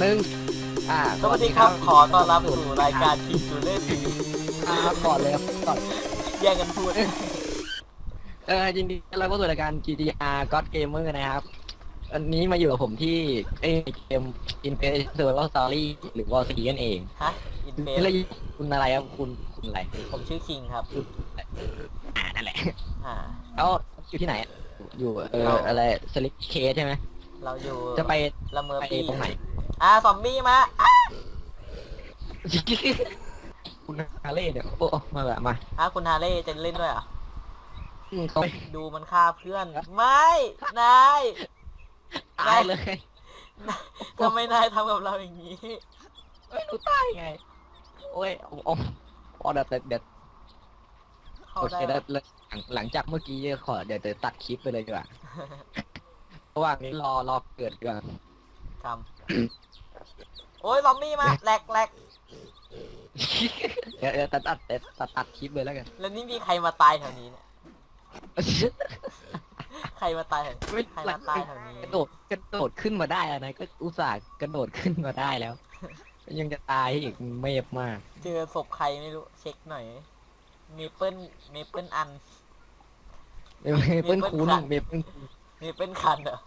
ห้าหนึ่งอ่าสวัสดีครับ ขอต้อนรับสู่รายการทีมจูเล่ทีครับก่อนเลยครับก่อนแย่งกันพูด เออยินดีต้อนรับเข้าสู่รายการ GTR God Gamer นะครับอันนี้มาอยู่กับผมที่เอ้ยเกม Infinite Survival Story หรือ War C นั่นเองฮะ อินเฟนี่เราอยู่คุณอะไรครับคุณคุณอะไรผมชื่อคิงครับ อ่านั่นแหละอ่า แล้วอยู่ที่ไหนอะอยู่เอออะไรสลิปเคใช่ไหมเราอยู่จะไปละเมอไปปี้ตรงไหน อ่าซอมบี้มาอะคุณฮาเล่เนี่ยโอ้มาแบบมาอะคุณฮาเล่จะเล่นด้วยเหรอะอืมเขาไปดูมันฆ่าเพื่อน ไม่ นาย ตายเลยทำไมนายทำกับเราอย่างนี้ เอ้ยหนูตายไง โอ้ยโอ้โอ้พอเดี๋ยวเดี๋ยวเดี๋ยวเข้าโอได้เคเหรได้อเลยหลังหลังจากเมื่อกี้ขอเดี๋ยวเดี๋ยวตัดคลิปไปเลยดีกว่าระหว่างนี้รอรอเกิดก่อน ทำ โอ้ย ซอมบี้มาแหลกแหลกเดี๋ยวเดี๋ยวตัดตัดตัดตัดตัดคลิปเลยแล้วกัน แล้วนี่มีใครมาตายแถวนี้เนี่ย ใครมาตายแถวนี้ไม่ใครมาตายแถวนี้กระโดดกระโดดขึ้นมาได้แล้วนะก็อุตส่าห์กระโดดขึ้นมาได้แล้ว ยังจะตายอีกเมฟมาก เจอศพใครไม่รู้ เช็คหน่อย เมเปิลเมเปิลอัน เมเปิ้ลคูนค่ะเมเปิ้ลเมเปิลคันเหรอ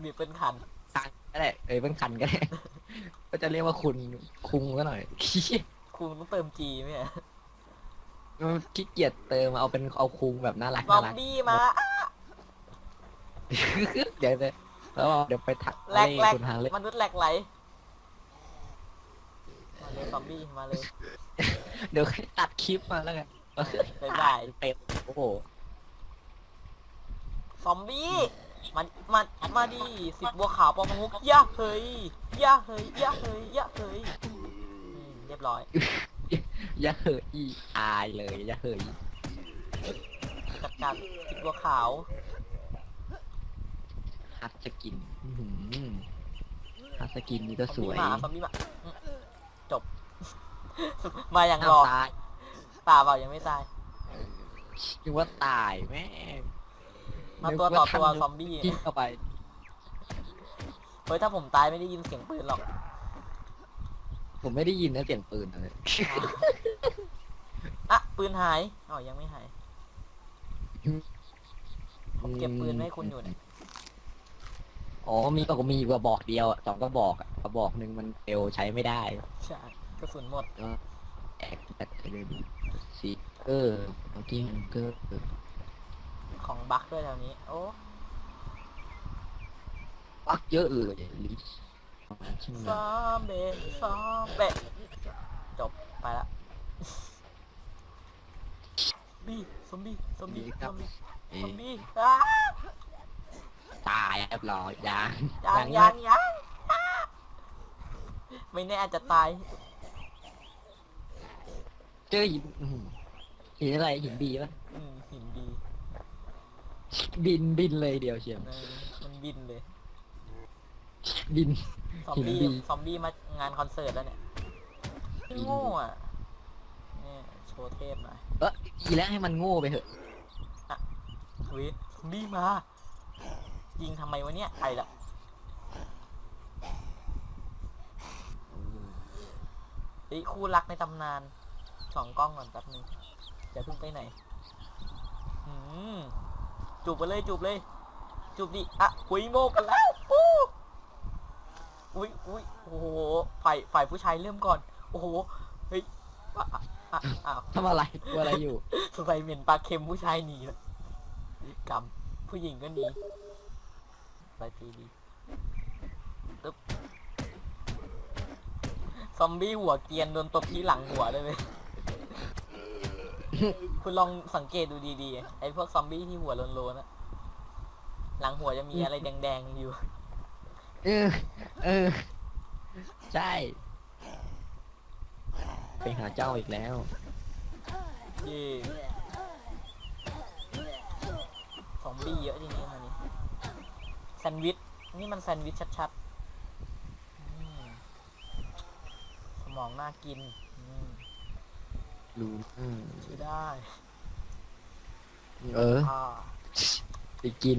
เมเปิลคันคันก็ได้เอ้ยเปิ้ลคันก็ได้ ก็จะเรียกว่าคุณคุงก็หน่อยคุณต้องเติมจีไหมอะขี้เกียจเติมเอาเป็นเอาคุงแบบน่ารักซอน่ามรัก บี้มาอะเดี๋ยวเลยแล้วเดี๋ยวไปถักแหลกเล่แหลกคุณฮาเล่มนุษย์แหลกไหล มาเลยซอมบี้มาเลยเดี๋ยวให้ตัดคลิปมาแล้วกันบ๊ายบายเป็ดโอ้โหซอมบี้ มันมามาดิสิบบัวขาวปอมงุกย่าเฮ้ยย่าเฮ้ยย่าเฮ้ยย่าเฮ้ยอืมเรียบร้อยอย่าเหยอีอายเลยอย่าเหยจัดการสิบบัวขาวฮัตสกินอื้อหือฮัตสกินนี่ก็สวยซอมบี้มาซอมบี้มาอืมจบ มาอย่างรอ้าวอตายตาเปล่ายังไม่ตาย นึกว่าตายแม่ง มาตัวต่อตัวซอมบี้ยิงเข้าไป เฮ้ยถ้าผมตายไม่ได้ยินเสียงปืนหรอก ผมไม่ได้ยินนะเสียงปืนเลยอะปืนหายอ๋อยังไม่หาย ผมเก็บปืนไว้ให้คุณอยู่เนี่ยอ๋อมีก็มีกระบอกเดียวอะสองกระบอกอะกระบอกหนึ่งมันเอวใช้ไม่ได้ใช่กระสุนหมด ก็แตกแตกเลยซีเกอร์เมื่อกี้มันเกอร์ ของบัคด้วยแถวนี้ โอ้ปักเยอะเลยลิชใช่ไหมซอมเบะซอมเบะจบไปละบี้ซอมบี้ซอมบี้ซอมบี้เอ๊ซอมบี้อ้าตายเรียบร้อยยังยังยังยังอ้าไม่แน่อาจจะตาย เจอหินอื้อหือหินอะไรหินบีปะอืมหินดี บินบินเลยเดียวเชียวเออมันบินเลย บิน ซอมบี้หินดี ซอมบี้มางานคอนเสิร์ตแล้วเนี่ยหินดีโง่อะเนี่ยโชว์เทพหน่อยเออดีแล้วให้มันโง่ไปเถอะเฮ้ยซอมบี้มา ยิงทำไมวะเนี่ยไปละเฮ้ยคู่รักในตำนานสองกล้องก่อนแป๊บนึงอย่าเพิ่งไปไหนอืม จูบไปเลยจูบเลย จูบดิอะคุยโมกันแล้วอู้อุ้ยอุ้ยโอ้โหฝ่ายฝ่ายผู้ชายเริ่มก่อน โอ้โหเฮ้ยอะอะอะอ้าวทำอะไรตัวอะไรอยู่ สงสัยเหม็นปลาเค็มผู้ชายหนีแล้วกรรมผู้หญิงก็หนีไปทีดีตึ๊บซอมบี้หัวเกรียนโดนตบที่หลังหัวเลยไหม คุณลองสังเกตดูดีๆ ไอ้พวกซอมบี้ที่หัวโลนๆนะหลังหัวจะมีอะไรแดงๆอยู่ เออ เออ ใช่ ไปหาเจ้าอีกแล้วเย่ซอมบี้เยอะจริงๆอันนี้แซนด์วิช นี่มันแซนด์วิชชัดๆอืมสมองน่ากิน อืมรู้อืมใช่ได้เอออ่าไปกิน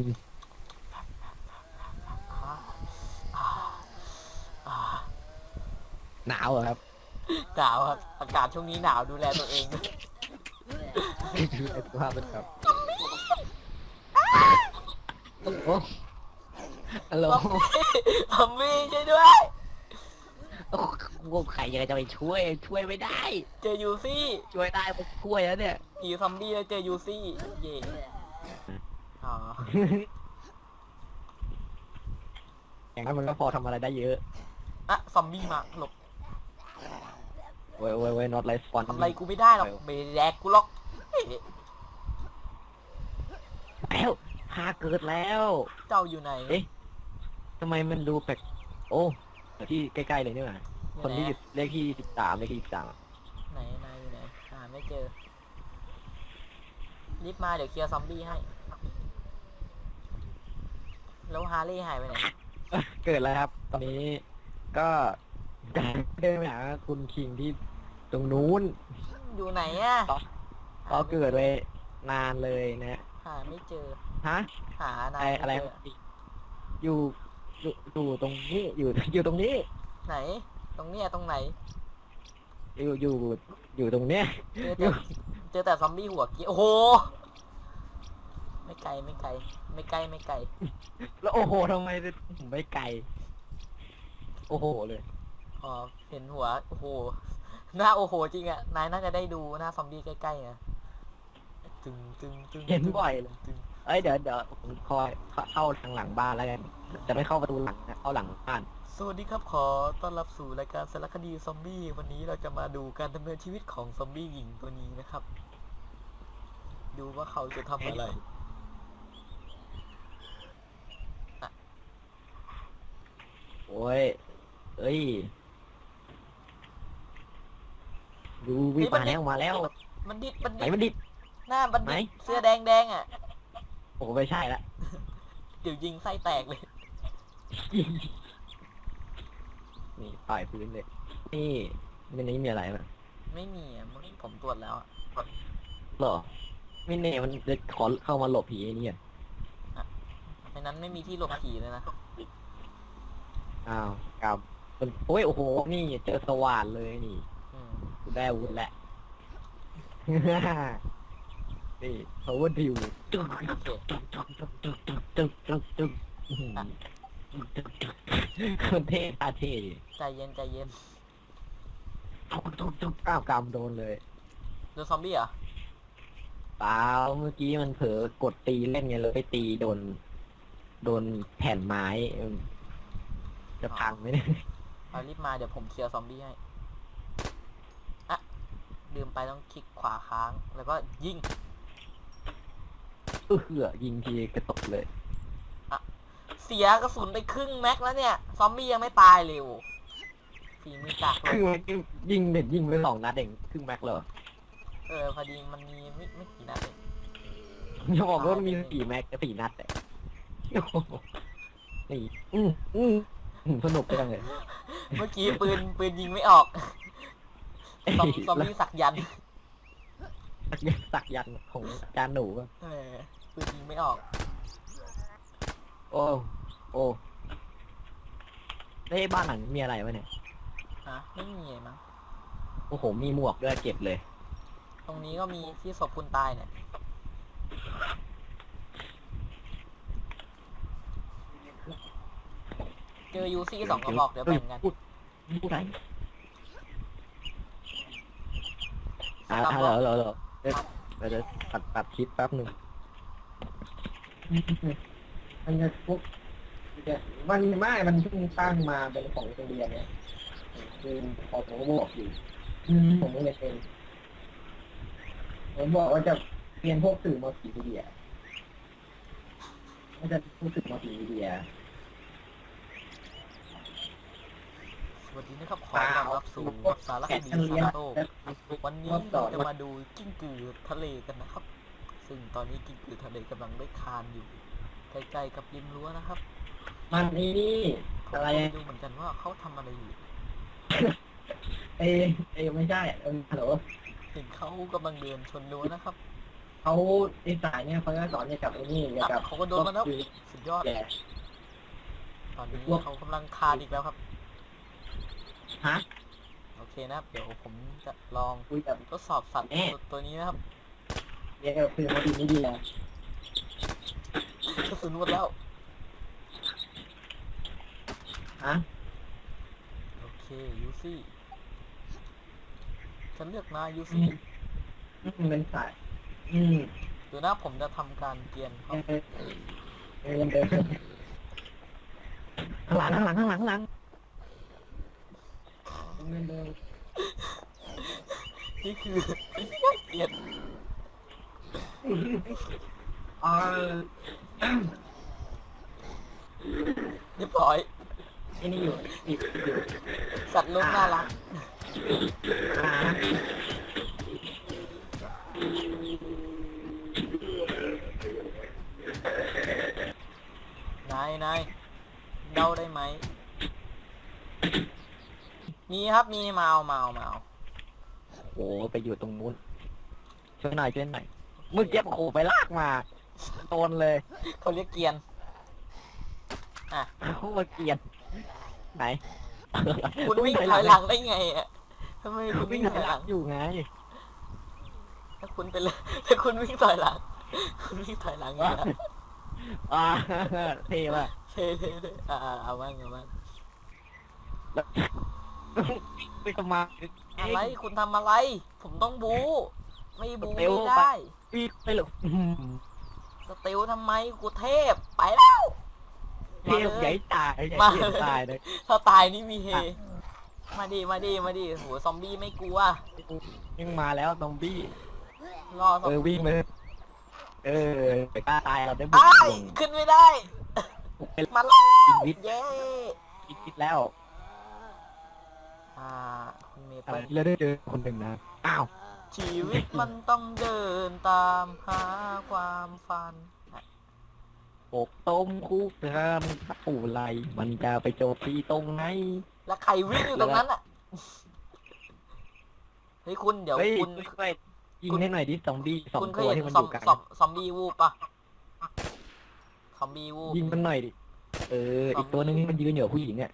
อ่าอ่าหนาวเหรอครับ หนาวครับ อากาศช่วงนี้หนาวดูแลตัวเองด้วยดูไอ้สภาพเป็นครับโอ้โหฮัลโหลทอมมี่ช่วยด้วย โอ้โห ใครยังจะไปช่วย ช่วยไม่ได้ เจอยูซี่ช่วยได้ไปช่วยแล้วเนี่ย ผีซอมบี้แล้วเจอยูซี่ เย่อ๋ออย่างนั้นมันก็พอทำอะไรได้เยอะอะซอมบี้มาหลบเว้ยเว้ยเว้ย not like fun ทำอะไรกูไม่ได้หรอกไม่แดกกูหรอกเฮ้ยแล้วพาเกิดแล้ว เจ้าอยู่ไหน เอ๊ะทำไมมันดูแปลกโอ้ที่ใกล้ๆเลยนี่หว่า คนที่อยู่เลขที่สิบสามเลขที่สิบสามไหนนายอยู่ไหนหาไม่เจอ รีบมาเดี๋ยวเคลียร์ซอมบี้ให้ แล้วฮาร์เลย์หายไปไหน เกิดแล้วครับ ตอนนี้ก็เดินไปหาคุณคิงที่ตรงนู้นอยู่ไหนอะต่อก็เกิดไว้นานเลยนะหาไม่เจอ ฮะ หานายไอม่อะไรเจอยู่อยู่อยู่ตรงนี้อยู่อยู่ตรงนี้ ไหน ตรงเนี้ยตรงไหน อยู่อยู่อยู่ตรงเนี้ย เจอแต่เจอแต่ซอมบี้หัวเกี้ยวโอ้โห ไม่ไกลไม่ไกล ไม่ไกลไม่ไกล แล้วโอ้โหทำไมผมไม่ไกล โอ้โหเลย อ๋อ เห็นหัว โอ้โห หน้าโอ้โหจริงอะนายน่าจะได้ดูหน้าซอมบี้ใกล้ๆนะตึงตึงตึงเห็นบ่อยเลย ตึง เอ้ยเดี๋ยวเดี๋ยวผมคอยเข้าทางหลังบ้านแล้วกันจะไม่เข้าประตูหลังนะเข้าหลังบ้าน สวัสดีครับขอต้อนรับสู่รายการสารคดีซอมบี้วันนี้เราจะมาดูการดำเนินชีวิตของซอมบี้หญิงตัวนี้นะครับ ดูว่าเขาจะทำอะไรโอ้ยเอ้ย ดูวิเฮ้ยมัมานดิแล้วมาแล้ว มันดิดมันไหนดิดมันดิดหน้ามันไหน ดิดเสื้อแดงแดงๆอะ โอ้ไม่ใช่ละเดี๋ยวยิงไส้แตกเลย นี่ต่อยพื้นเลย นี่ในนี้มีอะไรมั้ยไม่มีอะมันผมตรวจแล้วอะหรอไม่แน่มันจะขอเข้ามาหลบผีไอ้นี่อะในนั้นไม่มีที่หลบผีเลยนะ อ้าวกลับมันโอ้ยโอ้โห นี่เจอสว่านเลยนี่อืม กูได้อาวุธแล้ว นี่ power deal ตึ๊กตึ๊กตึ๊กตึ๊กตึ๊กตึ๊กตึ๊กตึ๊กอื้อหือคนเท่ตาเท่ดิใจเย็นใจเย็นตึ๊กตึ๊กตึ๊กอ้าวกำโดนเลยโดนซอมบี้เหรอเปล่าเมื่อกี้มันเผลอกดตีเล่นไงเลยไปตีโดน โดนแผ่นไม้เออจะพังไหมเนี่ยเอารีบมาเดี๋ยวผมเคลียร์ซอมบี้ให้อะลืมไปต้องคลิกขวาค้างแล้วก็ยิง เออเหือยิงทีกระตกเลย เสียกระสุนไปครึ่งแม็กแล้วเนี่ย ซอมบี้ยังไม่ตายเร็วฝีมือกากครึ่งแม็กยิงเด็ดยิงไปสองนัดเองครึ่งแม็กเลยเออพอดีมันมีไม่ไม่กี่นัดเองอย่าบอกว่ามันมีสี่แม็กกับสี่นัดแต่โอ้โหนี่อืมอืมอืมสนุกจังเลย เมื่อกี้ปืนปืนยิงไม่ออก ซอมซอมบี้สักยันต์ สักยันต์สักยันต์ของอาจารย์หนูก็เออปืนยิงไม่ออก โอ้โอ้เอ้ยบ้านหลังมีอะไรวะเนี่ยฮะ ไม่มีเลยมั้ง โอ้โหมีหมวกด้วยเก็บเลย ตรงนี้ก็มีที่ศพคุณตายเนี่ย เจอยูซี่สองกระบอกเดี๋ยวแบ่งกันพูดพูดอะไรอ่าครับฮัลโหลฮัลโหลฮัลโหล เดี๋ยวเดี๋ยวตัดตัดคลิปแป๊บหนึ่งมันจะพวกมันไม่มันเพิ่งตั้งมาเป็นของโรงเรียนเนี่ยคือพอผมก็บอกอยู่ผมก็เลยเป็นผมบอกว่าจะเรียนพวกสื่อมัลติมีเดียว่าจะพูดสื่อมัลติมีเดีย วัสดีนะครับขอต้อนรับสู่สารคดีซาโต้วันนี้เราจะมาดูกิ้งกือทะเลกันนะครับ ซึ่งตอนนี้กิ้งกือทะเลกำลังได้คานอยู่ใกล้ๆกับริมรั้วนะครับ มันนี่นี่ผมอะไรก็ไม่รู้เหมือนกันว่าเขาทำอะไรอยู่เอเอไม่ใช่เออฮัลโหลเห็นเขากำลังเดินชนรั้วนะครับเขาในสายเนี่ยเขาจะสอนเกี่ยวกับไอ้นี่เกี่ยวกับอะเขาก็โดนมาแล้วคือสุดยอดแย่ตอนนี้เขากำลังคานอีกแล้วครับ ฮะ โอเคนะครับ เดี๋ยวผมจะลองคุยกับทดสอบสัตว์แม่ ตัวตัวนี้นะครับเรียกกับคือมาดีไม่ดีแล้วกระสุนหมดแล้ว ฮะ โอเคยูซี่ฉันเลือกนายยูอืซี่มอืมเป็นสายอืมเดี๋ยวนะผมจะทำการเกียนเอเขาอเออเดินข้างหลังข้างหลังข้างหลังข้างหลัง เดินเดินนี่คือเกียนอ่าเรียบร้อย ไอ้นี่อยู่อยู่อยู่สัตว์โลกน่ารักอ่านายนายเดาได้ไหม มีครับมีมาเอามาเอามาเอาโอ้ไปอยู่ตรงนู้นช่วยหน่อยช่วยหน่อยเมื่อกี้โขไปลากมาโดนเลยเขาเรียกเกียนโคตรเกลียดไหนคุณวิ่งถอยหลังได้ไงอะทำไมคุณวิ่วิ่งงถถออยยหหลัลังงอยู่ไง ถ้าคุณเป็นเลยถ้าคุณวิ่งถอยหลัง คุณวิ่งถอยหลังอยู่แล้วอ่าเท่ว่ะเท่เท่เท่อ่าอ่าเอาบ้างเอาบ้าง ไปทำไมาอะไรคุณทำอะไร ผมต้องบูไม่บูเร็ไม่วได้วิ่งไปหรอกอื้อหือสติลทำไมกูเทพไปแล้วเท่ใหญ่ตายใหญ่มาเท่เลยตายเลยถ้าตายนี่มีเฮมาดิมาดิมาดิโหซอมบี้ไม่กลัวยังมาแล้วซอมบี้รอซอเอมอวิ่งเลยเออไปกล้าตายเราได้บุกอ้ายลงขึ้นไม่ได้เป็นมาแล้วชีวิตเย้คิดแล้ว อ่าคุณเมย์อะไรไปที่เราได้เจอคนหนึ่งนะ อ้าว ชีวิตมันต้องเดินตามหาความฝันปกต้มคู่เทิมปู่ไรมันจะไปโจมตีตรงไหน แล้วใครวิ่งอยู่ตรงนั้นอะ เฮ้ยคุณเดี๋ยวเฮ้ยคุณช่วยยิงให้หน่อยดิซอมบี้สองคุณเคตัยวเห็ที่นมันซออมยู่กัน ซอมซอมบี้วูบปะซอมบี้วูบ ยิงมันหน่อยดิ เออ อีกตัวหนึงที่มันยืนอยู่กับผู้หญิงเนี่ย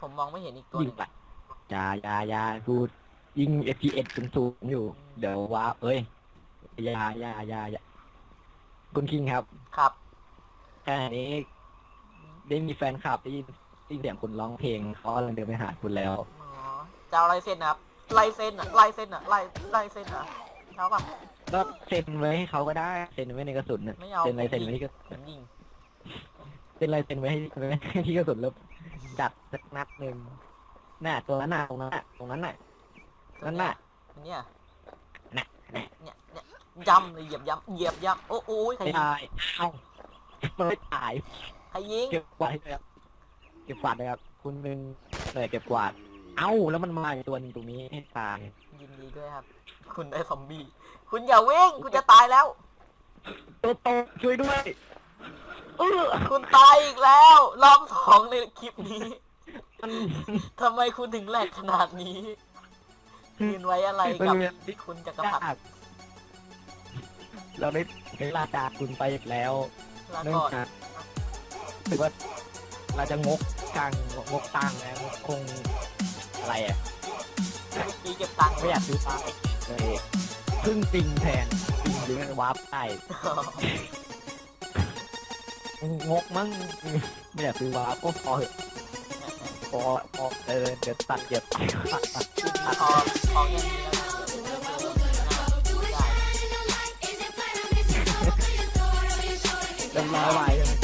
ผมมองไม่เห็นอีกตัวหยิงนึงไปอยาอยาอยากูยิง FPS สูงสูงๆอยู่ เดี๋ยวว้าร์ปเอ้ยอยาอยาอยาอยาคุณคิงครับครับแค่นี้ ได้มีแฟนคลับได้ยินได้ยินเสียงคุณร้องเพลงเขากำลังเดินไปหาคุณแล้ว อ๋อจะเอาลายเส้นนะครับลายเส้นอะลายเส้นอะลายลายเส้นอะเอาป่ะ ก็เซ็นไว้ให้เขาก็ได้ เซ็นไว้ในกระสุนน่ะไม่เอา เซ็นลายเซ็นไว้ที่กระผมยิงเซ็นลายเซ็นไว้ให้ไว้ให้ที่กระสุนแล้ว จัดสักนัดหนึ่งน่ะตัวนั้นน่ะตรงนั้นน่ะตรงนั้นน่ะนั่นน่ะอันเนี่ยน่ะน่ะ เนี่ยเนี่ยยำเลยเหยียบยำเหยียบยำโอ้โอ้ยใครไม่ยิงตายเอ้ามันไม่ตายใครยิงเก็บกวาดให้เลยครับเก็บกวาดเลยครับคุณเป็นหน่วยเก็บกวาด เอ้าแล้วมันมาอีกตัวหนึงตรงนี้ให้ตายยินดีด้วยครับ คุณได้ซอมบี้คุณอย่าวิ่งคุณจะตายแล้วตัวโตช่วยด้วย เออคุณตายอีกแล้วรอบสองในคลิปนี้มันทำไมคุณถึงแหลกขนาดนี้ยืนไว้อะไรกับมันเป็นคุณจักรยาพรรดิกเราได้เวลาจากคุณไปอีกแล้วลาเนื่อก่งอนจากถือว่าเราจะงกกลางงกตังค์นะงกคงอะไรอะมีเก็บตังค์ไม่อยากซื้อไปเลยพึ่งจริงแทนจริงหรือวาร์ปได้ งกมั้งไม่อยากซื้อวาร์ปก็พอเถอะพอพอเออเดี๋ยวตัดเดี๋ยวตัดตัดตัดพอพอแค่นี้แล้วกันเดี๋ยวเจอกันใหม่ได้เรียบร้อยไว้